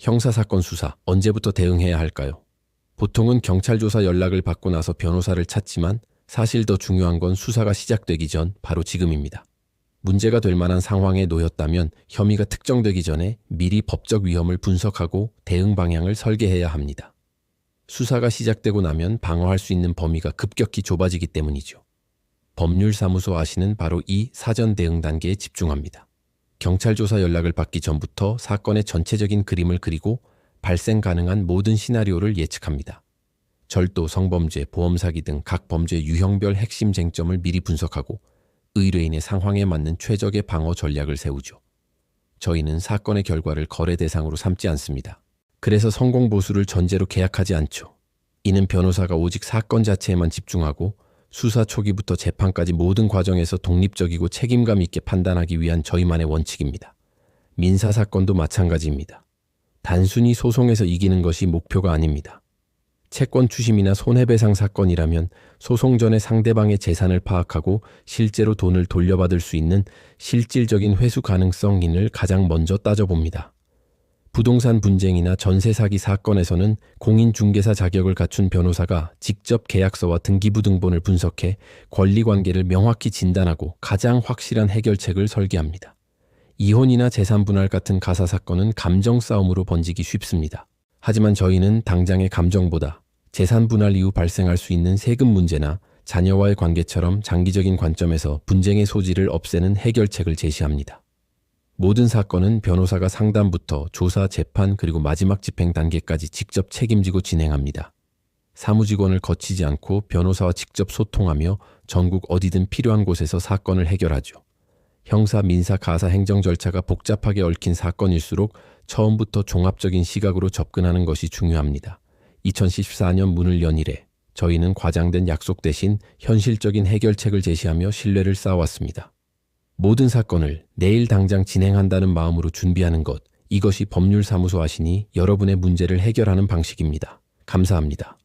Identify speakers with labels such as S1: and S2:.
S1: 형사사건 수사 언제부터 대응해야 할까요? 보통은 경찰 조사 연락을 받고 나서 변호사를 찾지만 사실 더 중요한 건 수사가 시작되기 전 바로 지금입니다. 문제가 될 만한 상황에 놓였다면 혐의가 특정되기 전에 미리 법적 위험을 분석하고 대응 방향을 설계해야 합니다. 수사가 시작되고 나면 방어할 수 있는 범위가 급격히 좁아지기 때문이죠. 법률사무소 아시는 바로 이 사전 대응 단계에 집중합니다. 경찰 조사 연락을 받기 전부터 사건의 전체적인 그림을 그리고 발생 가능한 모든 시나리오를 예측합니다. 절도, 성범죄, 보험 사기 등 각 범죄 유형별 핵심 쟁점을 미리 분석하고 의뢰인의 상황에 맞는 최적의 방어 전략을 세우죠. 저희는 사건의 결과를 거래 대상으로 삼지 않습니다. 그래서 성공 보수를 전제로 계약하지 않죠. 이는 변호사가 오직 사건 자체에만 집중하고 수사 초기부터 재판까지 모든 과정에서 독립적이고 책임감 있게 판단하기 위한 저희만의 원칙입니다. 민사 사건도 마찬가지입니다. 단순히 소송에서 이기는 것이 목표가 아닙니다. 채권 추심이나 손해배상 사건이라면 소송 전에 상대방의 재산을 파악하고 실제로 돈을 돌려받을 수 있는 실질적인 회수 가능성인을 가장 먼저 따져봅니다. 부동산 분쟁이나 전세 사기 사건에서는 공인중개사 자격을 갖춘 변호사가 직접 계약서와 등기부등본을 분석해 권리 관계를 명확히 진단하고 가장 확실한 해결책을 설계합니다. 이혼이나 재산 분할 같은 가사 사건은 감정 싸움으로 번지기 쉽습니다. 하지만 저희는 당장의 감정보다 재산 분할 이후 발생할 수 있는 세금 문제나 자녀와의 관계처럼 장기적인 관점에서 분쟁의 소지를 없애는 해결책을 제시합니다. 모든 사건은 변호사가 상담부터 조사, 재판, 그리고 마지막 집행 단계까지 직접 책임지고 진행합니다. 사무직원을 거치지 않고 변호사와 직접 소통하며 전국 어디든 필요한 곳에서 사건을 해결하죠. 형사, 민사, 가사 행정 절차가 복잡하게 얽힌 사건일수록 처음부터 종합적인 시각으로 접근하는 것이 중요합니다. 2014년 문을 연 이래 저희는 과장된 약속 대신 현실적인 해결책을 제시하며 신뢰를 쌓아왔습니다. 모든 사건을 내일 당장 진행한다는 마음으로 준비하는 것, 이것이 법률사무소 하시니 여러분의 문제를 해결하는 방식입니다. 감사합니다.